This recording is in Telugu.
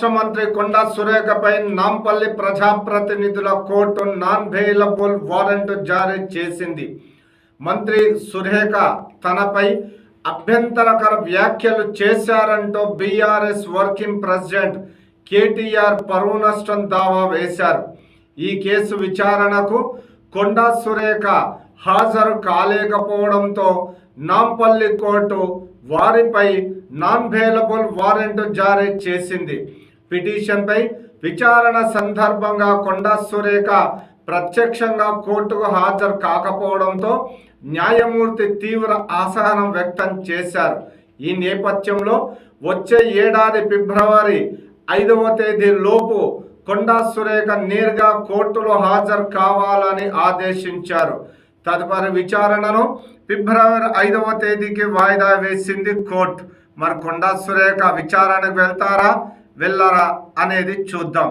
రాష్ట్ర మంత్రి కొండా సురేఖపై నాంపల్లి ప్రజాప్రతినిధుల కోర్టు నాన్ బెయిలబుల్ వారెంట్ జారీ చేసింది. మంత్రి సురేఖ తనపై అభ్యంతరకర వ్యాఖ్యలు చేశారంటూ బీఆర్ఎస్ వర్కింగ్ ప్రెసిడెంట్ కేటీఆర్ పరువు నష్టం దావా వేశారు. ఈ కేసు విచారణకు కొండా సురేఖ హాజరు కాలేకపోవడంతో నాంపల్లి కోర్టు వారిపై నాన్ వేలబుల్ వారెంట్ జారీ చేసింది. పిటిషన్పై విచారణ సందర్భంగా కొండా సురేఖ ప్రత్యక్షంగా కోర్టుకు హాజరు కాకపోవడంతో న్యాయమూర్తి తీవ్ర అసహనం వ్యక్తం చేశారు. ఈ నేపథ్యంలో వచ్చే ఏడాది ఫిబ్రవరి ఐదవ తేదీ లోపు కొండా సురేఖ నేరుగా కోర్టులో హాజరు కావాలని ఆదేశించారు. తదుపరి విచారణను ఫిబ్రవరి ఐదవ తేదీకి వాయిదా వేసింది కోర్టు. మరి కొండా సురేఖ విచారణకు వెళ్తారా? వెళ్ళరా అనేది చూద్దాం.